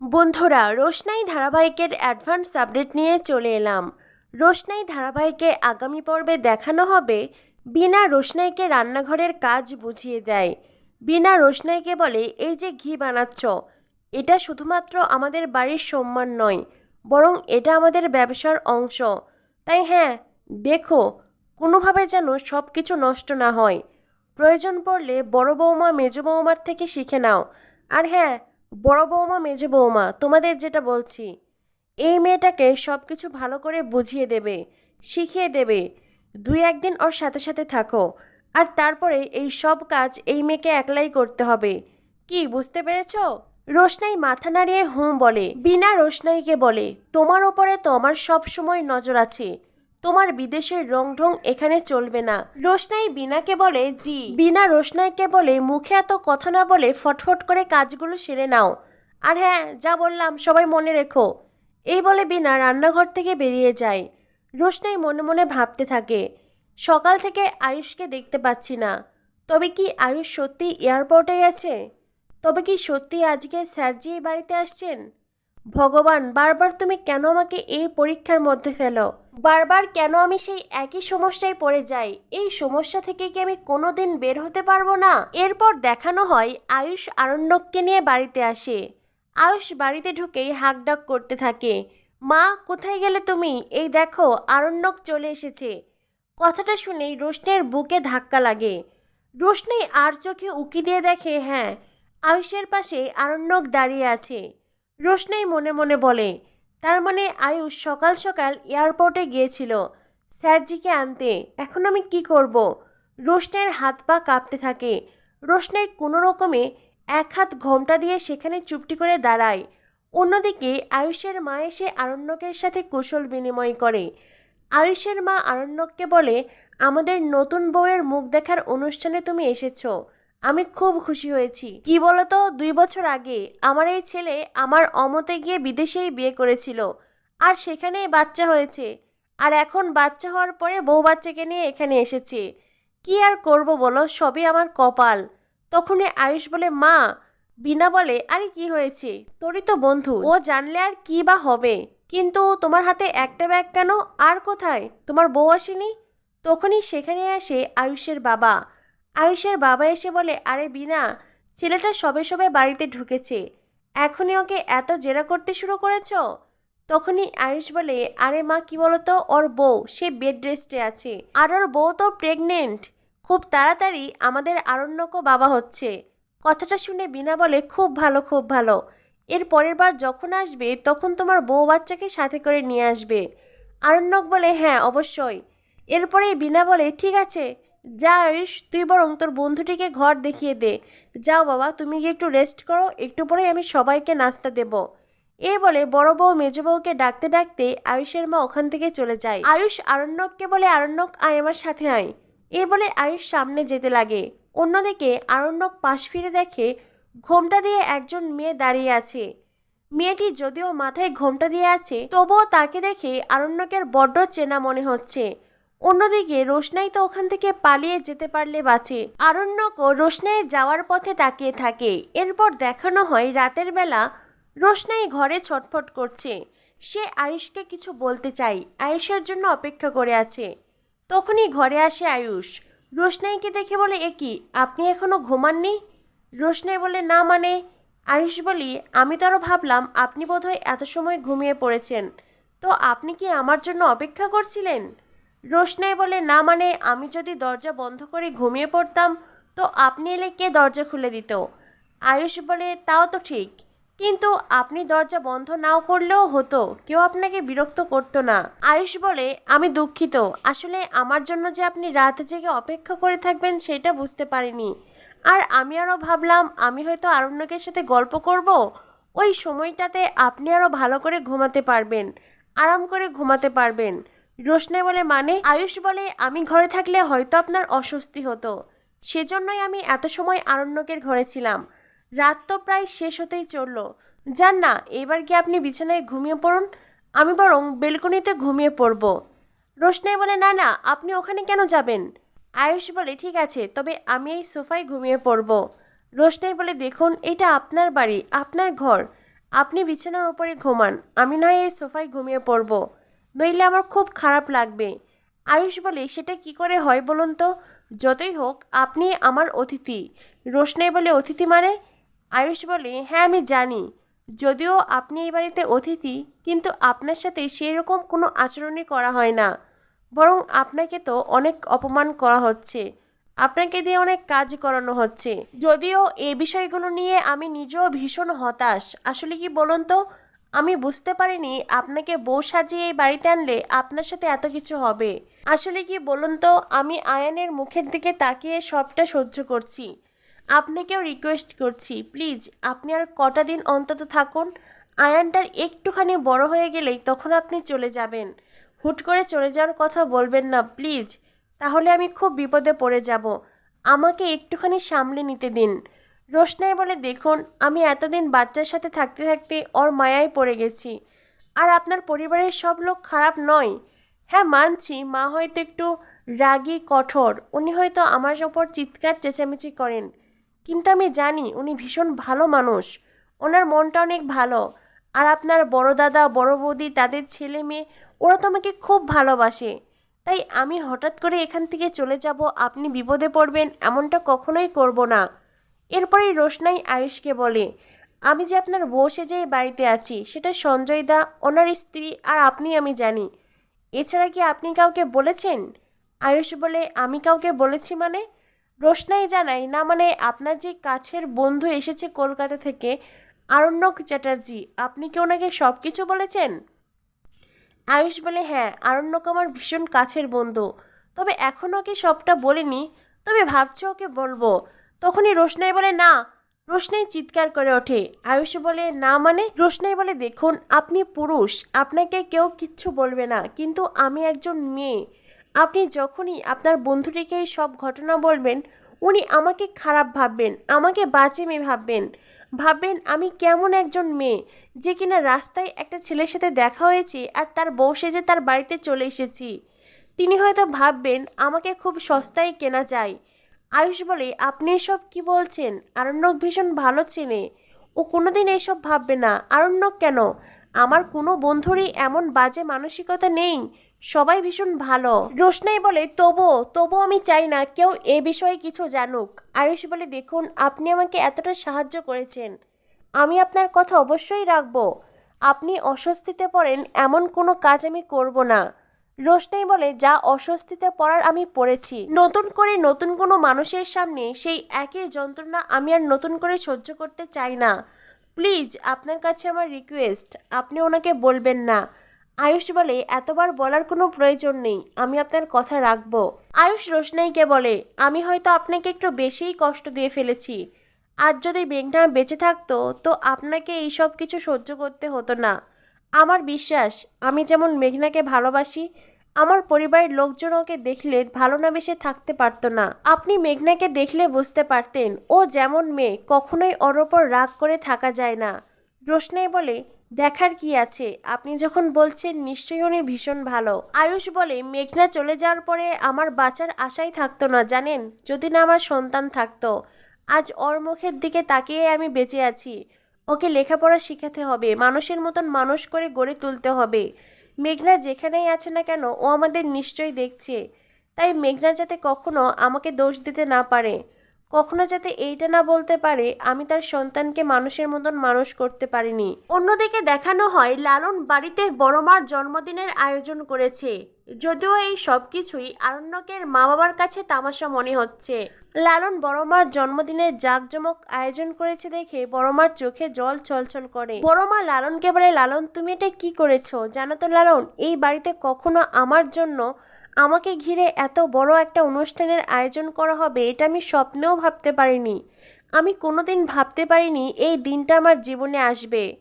বন্ধুরা, রোশনাই ধারাবাহিকের advance update নিয়ে চলে এলাম। রোশনাই ধারাবাহিকে আগামী পর্বে দেখানো হবে বিনা রোশনাইকে রান্নাঘরের কাজ বুঝিয়ে দেয়। বিনা রোশনাইকে বলে, এই যে ঘি বানাচ্ছ, এটা শুধুমাত্র আমাদের বাড়ির সম্মান নয়, বরং এটা আমাদের ব্যবসার অংশ। তাই হ্যাঁ দেখো, কোনোভাবে যেন সব কিছু নষ্ট না হয়। প্রয়োজন পড়লে বড় বৌমা, মেজ বৌমার থেকে শিখে নাও। আর হ্যাঁ বড় বৌমা, মেজ বৌমা, তোমাদের যেটা বলছি, এই মেয়েটাকে সব কিছু ভালো করে বুঝিয়ে দেবে, শিখিয়ে দেবে। দুই একদিন ওর সাথে সাথে থাকো। আর তারপরে এই সব কাজ এই মেয়েকে একলাই করতে হবে। কি, বুঝতে পেরেছ? রোশনাই মাথা নাড়িয়ে হুঁ বলে। বিনা রোশনাইকে বলে, তোমার ওপরে তো আমার সব সময় নজর আছে। তোমার বিদেশের রং ঢং এখানে চলবে না। রোশনাই বিনাকে বলে, জি। বিনা রোশনাইকে বলে, মুখে এত কথা না বলে ফটফট করে কাজগুলো সেরে নাও। আর হ্যাঁ যা বললাম, সবাই মনে রেখো। এই বলে বিনা রান্নাঘর থেকে বেরিয়ে যায়। রোশনাই মনে মনে ভাবতে থাকে, সকাল থেকে আয়ুষকে দেখতে পাচ্ছি না। তবে কি আয়ুষ সত্যি এয়ারপোর্টে গেছে? তবে কি সত্যি আজকে স্যারজি বাড়িতে আসছেন? ভগবান, বারবার তুমি কেন আমাকে এই পরীক্ষার মধ্যে ফেলো? বারবার কেন আমি সেই একই সমস্যায় পড়ে যাই? এই সমস্যা থেকে কি আমি কোনোদিন বের হতে পারব না? এরপর দেখানো হয় আয়ুষ আরণ্যককে নিয়ে বাড়িতে আসে। আয়ুষ বাড়িতে ঢুকেই হাকডাক করতে থাকে। মা, কোথায় গেলে তুমি? এই দেখো, আরণ্যক চলে এসেছে। কথাটা শুনেই রোশনের বুকে ধাক্কা লাগে। রোশনি আর চোখে উকি দিয়ে দেখে হ্যাঁ আয়ুষের পাশে আরণ্যক দাঁড়িয়ে আছে। রোশনাই মনে মনে বলে তার মানে আয়ুষ সকাল সকাল এয়ারপোর্টে গিয়েছিল। স্যারজিকে আনতে। এখন আমি কি করব? রোশনের হাত পা কাঁপতে থাকে। রোশনাই কোনো রকমে এক হাত ঘোমটা দিয়ে সেখানে চুপটি করে দাঁড়ায়। অন্যদিকে আয়ুষের মা এসে আরণ্যকের সাথে কুশল বিনিময় করে। আয়ুষের মা আরণ্যককে বলে, আমাদের নতুন বউয়ের মুখ দেখার অনুষ্ঠানে তুমি এসেছ। আমি খুব খুশি হয়েছি। কি বলতো, দুই বছর আগে আমার এই ছেলে আমার অমতে গিয়ে বিদেশেই বিয়ে করেছিল। আর সেখানেই বাচ্চা হয়েছে। আর এখন বাচ্চা হওয়ার পরে বউ বাচ্চাকে নিয়ে এখানে এসেছে। কি আর করব বলো, সবই আমার কপাল। তখনই আয়ুষ বলে, মা। বিনা বলে, আরে কি হয়েছে? তোরই তো বন্ধু। ও জানলে আর কি বা হবে? কিন্তু তোমার হাতে একটা ব্যাগ কেন? আর কোথায়? তোমার বউ আসেনি? তখনই সেখানে আসে আয়ুষের বাবা। আয়ুষের বাবা এসে বলে, আরে বিনা ছেলেটা সবে সবে বাড়িতে ঢুকেছে। এখনই ওকে এত জেরা করতে শুরু করেছ? তখনই আয়ুষ বলে, আরে মা, কি বলতো? ওর বউ, সে বেড রেস্টে আছে। আর ওর বউ তো প্রেগনেন্ট। খুব তাড়াতাড়ি আমাদের আরণ্যকও বাবা হচ্ছে। কথাটা শুনে বিনা বলে, খুব ভালো খুব ভালো। এর পরের বার যখন আসবে, তখন তোমার বউ বাচ্চাকে সাথে করে নিয়ে আসবে। আরণ্যক বলে হ্যাঁ অবশ্যই। এরপরেই বিনা বলে, ঠিক আছে যা তুই বরং তোর বন্ধুটিকে ঘর দেখিয়ে দে। যাও বাবা, তুমি গিয়ে একটু রেস্ট করো, একটু পরেই আমি সবাইকে নাস্তা দেব। এ বলে বড় বউ মেজ বউকে ডাকতে ডাকতে আয়ুষের মা ওখান থেকে চলে যায়। আয়ুষ, আরণ্যককে বলে, আরণ্যক, আয় আমার সাথে আয়। এ বলে আয়ুষ সামনে যেতে লাগে। অন্যদিকে আরণ্যক পাশ ফিরে দেখে ঘোমটা দিয়ে একজন মেয়ে দাঁড়িয়ে আছে। মেয়েটি যদিও মাথায় ঘোমটা দিয়ে আছে, তবুও তাকে দেখে আরণ্যকের বড্ড চেনা মনে হচ্ছে। অন্যদিকে রোশনাই তো ওখান থেকে পালিয়ে যেতে পারলে বাঁচে। আরণ্যকও রোশনাই যাওয়ার পথে তাকিয়ে থাকে। এরপর দেখানো হয় রাতের বেলা রোশনাই ঘরে ছটফট করছে। সে আয়ুষকে কিছু বলতে চাই। আয়ুষের জন্য অপেক্ষা করে আছে। তখনই ঘরে আসে আয়ুষ। রোশনাইকে দেখে বলে, এ কি, আপনি এখনও ঘুমাননি? রোশনাই বলে, না মানে। আয়ুষ বলি, আমি তো আরও ভাবলাম আপনি বোধহয় এত সময় ঘুমিয়ে পড়েছেন। তো আপনি কি আমার জন্য অপেক্ষা করছিলেন? রোশনাই বলে না মানে আমি যদি দরজা বন্ধ করে ঘুমিয়ে পড়তাম, তো আপনি এলে কে দরজা খুলে দিত? আয়ুষ বলে, তাও তো ঠিক। কিন্তু আপনি দরজা বন্ধ নাও করলেও হতো, কেউ আপনাকে বিরক্ত করতো না। আয়ুষ বলে, আমি দুঃখিত। আসলে আমার জন্য যে আপনি রাত জেগে অপেক্ষা করে থাকবেন, সেটা বুঝতে পারিনি। আর আমি আরও ভাবলাম, আমি হয়তো আরণ্যকের সাথে গল্প করব? ওই সময়টাতে আপনি আরও ভালো করে ঘুমাতে পারবেন, আরাম করে ঘুমাতে পারবেন। রোশনাই বলে মানে? আয়ুষ বলে, আমি ঘরে থাকলে হয়তো আপনার অস্বস্তি হতো। সেজন্যই আমি এত সময় আরণ্যকের ঘরে ছিলাম। রাত তো প্রায় শেষ হতেই চলল। যান না, এবার কি আপনি বিছানায় ঘুমিয়ে পড়ুন? আমি বরং বেলকনিতে ঘুমিয়ে পড়ব। রোশনাই বলে, না না, আপনি ওখানে কেন যাবেন? আয়ুষ বলে, ঠিক আছে, তবে আমি এই সোফায় ঘুমিয়ে পড়ব। রোশনাই বলে, দেখুন, এটা আপনার বাড়ি, আপনার ঘর। আপনি বিছানার উপরে ঘুমান, আমি নয় এই সোফায় ঘুমিয়ে পড়ব। নইলে আমার খুব খারাপ লাগবে। আয়ুষ বলে, সেটা কি করে হয় বলুন তো? যতই হোক, আপনি আমার অতিথি। রোশনাই বলে, অতিথি মানে? আয়ুষ বলে হ্যাঁ আমি জানি। যদিও আপনি এই বাড়িতে অতিথি, কিন্তু আপনার সাথে সেই রকম কোনো আচরণই করা হয় না। বরং আপনাকে তো অনেক অপমান করা হচ্ছে। আপনাকে দিয়ে অনেক কাজ করানো হচ্ছে। যদিও এই বিষয়গুলো নিয়ে আমি নিজেও ভীষণ হতাশ। আসলে কি বলুন তো? আমি বুঝতে পারিনি আপনাকে বউ সাজিয়ে এই বাড়িতে আনলে আপনার সাথে এত কিছু হবে। আসলে কি বলুন তো, আমি আয়ানের মুখের দিকে তাকিয়ে সবটা সহ্য করছি। আপনাকেও রিকোয়েস্ট করছি প্লিজ আপনি আর কটা দিন অন্তত থাকুন। আয়ানটার একটুখানি বড় হয়ে গেলেই তখন আপনি চলে যাবেন। হুট করে চলে যাওয়ার কথা বলবেন না প্লিজ তাহলে আমি খুব বিপদে পড়ে যাব। আমাকে একটুখানি সামলে নিতে দিন। রোশনাই বলে, দেখুন, আমি এতদিন বাচ্চার সাথে থাকতে থাকতে ওর মায়ায় পড়ে গেছি। আর আপনার পরিবারের সব লোক খারাপ নয়। হ্যাঁ মানছি, মা হয়তো একটু রাগী, কঠোর। উনি হয়তো আমার ওপর চিৎকার, চেঁচামেচি করেন। কিন্তু আমি জানি, উনি ভীষণ ভালো মানুষ। ওনার মনটা অনেক ভালো। আর আপনার বড় দাদা, বড় বৌদি, তাদের ছেলে মেয়ে, ওরা তো আমাকে খুব ভালোবাসে। তাই আমি হঠাৎ করে এখান থেকে চলে যাব। আপনি বিপদে পড়বেন, এমনটা কখনোই করব না। এরপরেই রোশনাই আয়ুষকে বলে, আমি যে আপনার বউ সেজে বাড়িতে আছি, সেটা সঞ্জয় দা, ওনার স্ত্রী আর আপনি আমি জানি। এছাড়া কি আপনি কাউকে বলেছেন? আয়ুষ বলে, আমি কাউকে বলেছি মানে? রোশনাই জানাই না মানে আপনার যে কাছের বন্ধু এসেছে কলকাতা থেকে, আরণ্যক চ্যাটার্জি, আপনি কি ওনাকে সব কিছু বলেছেন? আয়ুষ বলে হ্যাঁ আরণ্যক আমার ভীষণ কাছের বন্ধু। তবে এখনও ওকে সবটা বলিনি। তবে ভাবছি ওকে বলব। তখনই রোশনাই বলে, না। রোশনাই চিৎকার করে ওঠে। আয়ুষ বলে, না মানে? রোশনাই বলে, দেখুন, আপনি পুরুষ, আপনাকে কেউ কিচ্ছু বলবে না, কিন্তু আমি একজন মেয়ে। আপনি যখনই আপনার বন্ধুটিকে সব ঘটনা বলবেন, উনি আমাকে খারাপ ভাববেন, আমাকে বাজে মেয়ে ভাববেন। ভাববেন আমি কেমন একজন মেয়ে, যে কিনা রাস্তায় একটা ছেলের সাথে দেখা হয়েছে আর তার বউ সেজে তার বাড়িতে চলে এসেছি। তিনি হয়তো ভাববেন, আমাকে খুব সস্তায় কেনা যায়। আয়ুষ বলে, আপনি এসব কি বলছেন? আরণ্যক ভীষণ ভালো চেনে। ও কোনোদিন এইসব ভাববে না। আরণ্যক কেন? আমার কোনো বন্ধুরই এমন বাজে মানসিকতা নেই। সবাই ভীষণ ভালো। রোশনাই বলে তবু তবু আমি চাই না কেউ এ বিষয়ে কিছু জানুক। আয়ুষ বলে, দেখুন, আপনি আমাকে এতটা সাহায্য করেছেন। আমি আপনার কথা অবশ্যই রাখব। আপনি অস্বস্তিতে পড়েন, এমন কোনো কাজ আমি করব না। রোশনাই বলে যা অস্বস্তিতে পড়ার আমি পড়েছি। নতুন করে নতুন কোনো মানুষের সামনে সেই একই যন্ত্রণা আমি আর নতুন করে সহ্য করতে চাই না। প্লিজ, আপনার কাছে আমার রিকোয়েস্ট আপনি ওনাকে বলবেন না। আয়ুষ বলে, এতবার বলার কোনো প্রয়োজন নেই। আমি আপনার কথা রাখব। আয়ুষ রোশনাইকে বলে, আমি হয়তো আপনাকে একটু বেশিই কষ্ট দিয়ে ফেলেছি। আর যদি মেঘনা বেঁচে থাকতো, তো আপনাকে এই সব কিছু সহ্য করতে হতো না। আমার বিশ্বাস, আমি যেমন মেঘনাকে ভালোবাসি, আমার পরিবারের লোকজন ওকে দেখলে ভালো না বেশে থাকতে পারতো না। আপনি মেঘনাকে দেখলে বুঝতে পারতেন, ও যেমন মেয়ে, কখনোই ওর ওপর রাগ করে থাকা যায় না। রোশনাই বলে, দেখার কি আছে? আপনি যখন বলছেন, নিশ্চয়ই উনি ভীষণ ভালো। আয়ুষ বলে, মেঘনা চলে যাওয়ার পরে আমার বাঁচার আশাই থাকতো না, জানেন? যদি না আমার সন্তান থাকতো। আজ ওর মুখের দিকে তাকিয়ে আমি বেঁচে আছি। ওকে লেখাপড়া শেখাতে হবে, মানুষের মতন মানুষ করে গড়ে তুলতে হবে। মেঘনা যেখানেই আছে না কেন, ও আমাদের নিশ্চয়ই দেখছে। তাই মেঘনা যাতে কখনো আমাকে দোষ দিতে না পারে, কখনো যাতে এইটা না বলতে পারে, আমি তার সন্তানকে মানুষের মতন মানুষ করতে পারিনি। অন্যদিকে দেখানো হয়, লালন বাড়িতে বড়মার জন্মদিনের আয়োজন করেছে। যদিও এই সব কিছুই আরণ্যকের মা বাবার কাছে তামাশা মনে হচ্ছে। লালন বড়মার জন্মদিনের জাঁকজমক আয়োজন করেছে দেখে বড়মার চোখে জল ছলছল করে। বড়মা লালনকে বলে, লালন, তুমি এটা কি করেছ? জানো তো লালন, এই বাড়িতে কখনো আমার জন্য আমাকে ঘিরে এত বড় একটা অনুষ্ঠানের আয়োজন করা হবে, এটা আমি স্বপ্নেও ভাবতে পারিনি। আমি কোনোদিন ভাবতে পারিনি এই দিনটা আমার জীবনে আসবে।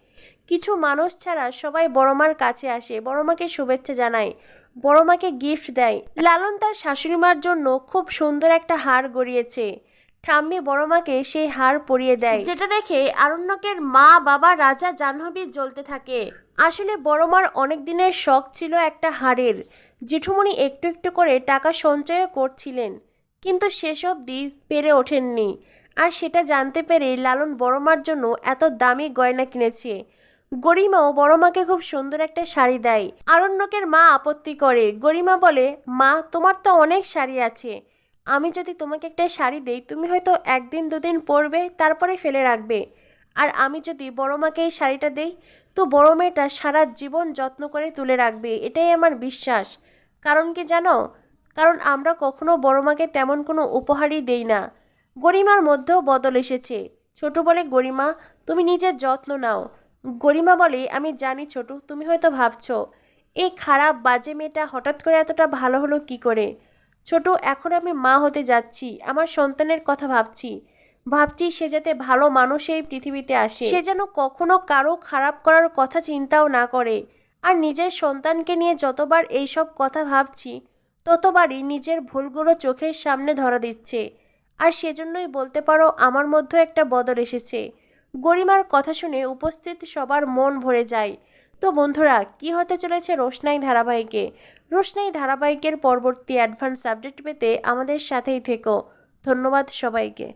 কিছু মানুষ ছাড়া সবাই বড়মার কাছে আসে। বড়মাকে শুভেচ্ছা জানায় বড়মাকে গিফট দেয়। লালন তার শাশুড়ি মার জন্য খুব সুন্দর একটা হার গড়িয়েছে। ঠাম্মি বড়মাকে সেই হার পরিয়ে দেয়। যেটা দেখে আরণ্যকের মা, বাবা, রাজা, জাহ্নবী জ্বলতে থাকে। আসলে বড়মার অনেক দিনের শখ ছিল একটা হারের। জেঠুমণি একটু একটু করে টাকা সঞ্চয়ও করছিলেন, কিন্তু শেষ অবধি পেরে ওঠেননি। আর সেটা জানতে পেরে লালন বড় মার জন্য এত দামি গয়না কিনেছে। গরিমাও বড় মাকে খুব সুন্দর একটা শাড়ি দেয়। আরণ্যকের মা আপত্তি করে, গরিমা বলে, মা, তোমার তো অনেক শাড়ি আছে। আমি যদি তোমাকে একটা শাড়ি দেই, তুমি হয়তো একদিন দুদিন পরবে, তারপরে ফেলে রাখবে। আর আমি যদি বড় মাকে এই শাড়িটা দেই, তো বড় মেয়েটা সারা জীবন যত্ন করে তুলে রাখবে, এটাই আমার বিশ্বাস। কারণ কি জানো? কারণ আমরা কখনো বড় মাকে তেমন কোনো উপহারই দেই না। গরিমার মধ্যেও বদল এসেছে। ছোট বলে, গরিমা, তুমি নিজের যত্ন নাও। গরিমা বলে, আমি জানি ছোট, তুমি হয়তো ভাবছ, এই খারাপ বাজে মেয়েটা হঠাৎ করে এতটা ভালো হলো কি করে? ছোট, এখন আমি মা হতে যাচ্ছি, আমার সন্তানের কথা ভাবছি। ভাবছি সে যাতে ভালো মানুষ এই পৃথিবীতে আসে। সে যেন কখনো কারও খারাপ করার কথা চিন্তাও না করে। আর নিজের সন্তানকে নিয়ে যতবার এইসব কথা ভাবছি, ততবারই নিজের ভুলগুলো চোখের সামনে ধরা দিচ্ছে। আর সেজন্যই বলতে পারো, আমার মধ্যে একটা বদল এসেছে। গরিমার কথা শুনে উপস্থিত সবার মন ভরে যায়। তো বন্ধুরা, কি হতে চলেছে রোশনাই ধারাবাহিকে? রোশনাই ধারাবাহিকের পরবর্তী অ্যাডভান্স আপডেট পেতে আমাদের সাথেই থেকো। ধন্যবাদ সবাইকে।